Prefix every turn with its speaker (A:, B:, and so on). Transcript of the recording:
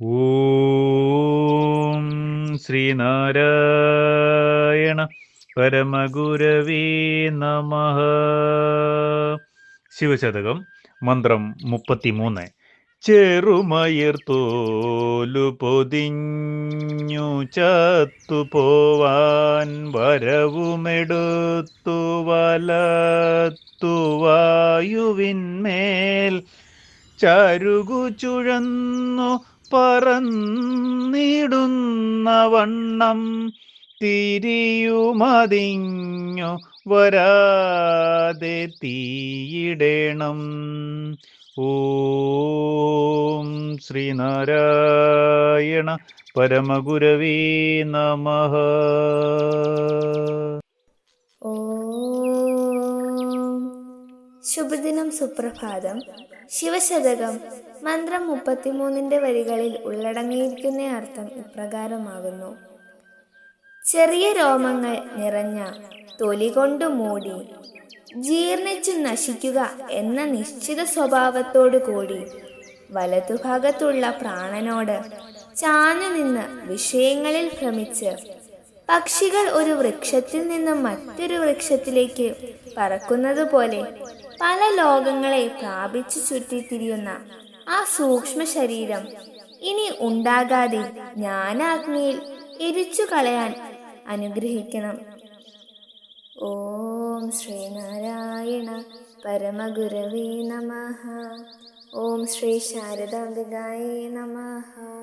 A: ഓം ശ്രീനാരായണ പരമഗുരവീ നമ. ശിവശതകം മന്ത്രം മുപ്പത്തിമൂന്ന്. ചെറുമയർത്തോലു പൊതിഞ്ഞു ചത്തുപോവാൻ വരവുമെടുത്തു വലത്തു വായുവിന്മേൽ ചരുകു ചുഴന്നു പറന്നിടുന്ന വണ്ണം തിരിയുമതിഞ്ഞു വരാതെ തീയിടേണം. ഓം ശ്രീനാരായണ പരമഗുരവീ നമ
B: ഓം ശുഭദിനം സുപ്രഭാതം. ശിവശതകം. മന്ത്രം മുപ്പത്തിമൂന്നിന്റെ വരികളിൽ ഉള്ളടങ്ങിയിരിക്കുന്ന അർത്ഥം ഇപ്രകാരമാകുന്നു. ചെറിയ രോമങ്ങൾ നിറഞ്ഞ തൊലി കൊണ്ട് മൂടി ജീർണിച്ചു നശിക്കുക എന്ന നിശ്ചിത സ്വഭാവത്തോടു കൂടി വലതുഭാഗത്തുള്ള പ്രാണനോട് ചാഞ്ഞു നിന്ന് വിഷയങ്ങളിൽ ഭ്രമിച്ച് പക്ഷികൾ ഒരു വൃക്ഷത്തിൽ നിന്നും മറ്റൊരു വൃക്ഷത്തിലേക്ക് പറക്കുന്നത് പോലെ പല ലോകങ്ങളെ പ്രാപിച്ചു ചുറ്റിത്തിരിയുന്ന ആ സൂക്ഷ്മ ശരീരം ഇനി ഉണ്ടാകാതെ ജ്ഞാനാഗ്നിയിൽ എരിച്ചു കളയാൻ അനുഗ്രഹിക്കണം. ഓം ശ്രീനാരായണ പരമഗുരവേ നമ. ഓം ശ്രീ ശാരദാംബികായേ നമഃ.